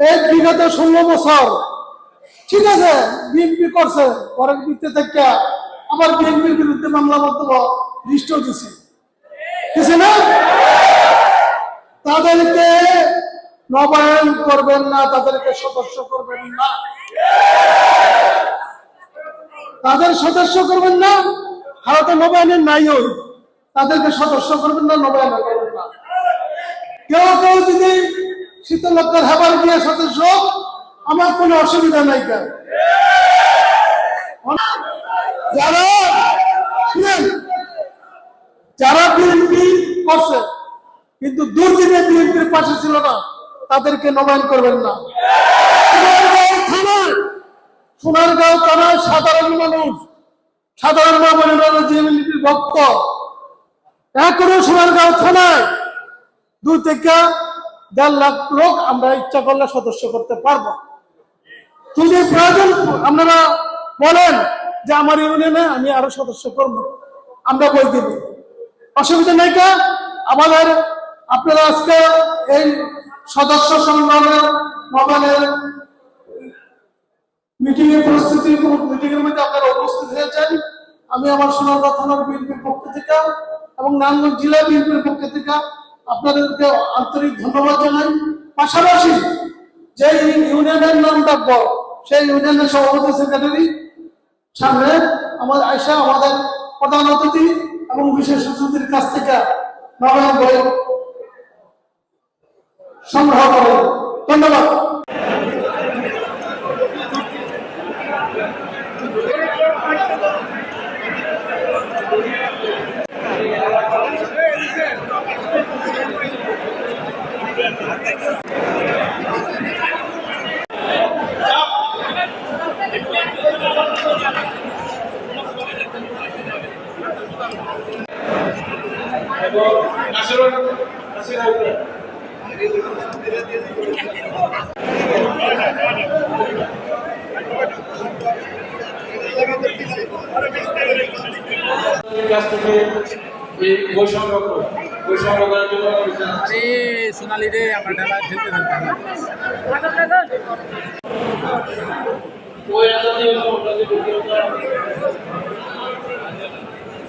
এই বিগত ষোলো বছর। ঠিক আছে বিএনপি করছে, পরের ভিত্তি থেকে আবার বিএনপির বিরুদ্ধে মামলা মন্তব্য দৃষ্ট দিছে। না? তাদেরকে নবায়ন করবেন না, তাদেরকে সদস্য করবেন না। তাদের সদস্য করবেন না, ভারতে নবায়নের নাই তাদেরকে সদস্য করবেন না, নবায়ন করবেন না। কেউ কেউ যদি শীতলক্ষার হেবার দিয়ে সদস্য, আমার কোনো অসুবিধা নাই কেন? যারা যারা বিএনপি করছে, কিন্তু দুর্দিনে বিএনপির পাশে ছিল না, তাদেরকে নবায়ন করবেন না। সোনারগাঁও থানায় সাধারণ মানুষ সাধারণ মানুষ বিএনপির ভক্ত, এখনও সোনারগাঁও থানায় দুই থেকে দেড় লাখ লোক আমরা ইচ্ছা করলে সদস্য করতে পারব। যদি প্রয়োজন, আপনারা বলেন যে আমার ইউনিয়নে আমি আরও সদস্য করব। আমরা বই দিব? অসুবিধা নেই কে আমাদের, আপনারা আজকে এই সদস্য সংগ্রামের মোবাইলের মিটিং এর প্রস্তুতি মিটিং এর মধ্যে আপনারা উপস্থিত হয়েছেন। আমি আমার সোনারগাঁ থানার বিএনপির পক্ষ থেকে এবং নারায়ণগঞ্জ জেলা বিএনপির পক্ষ থেকে আপনাদেরকে আন্তরিক ধন্যবাদ জানাই। পাশাপাশি যে ইউনিয়নের নাম ডাকবো, সেই ইউনিয়নের সভাপতি সেক্রেটারি সামনে আমাদের আয়সা আমাদের প্রধান অতিথি এবং বিশেষ অতিথির কাছ থেকে নবায়ন বই সংগ্রহ করেন ধন্যবাদ। কাছ থেকে এই বই সংগ্রহ সোনালি রে আমার ডালা খেলতে খেলতে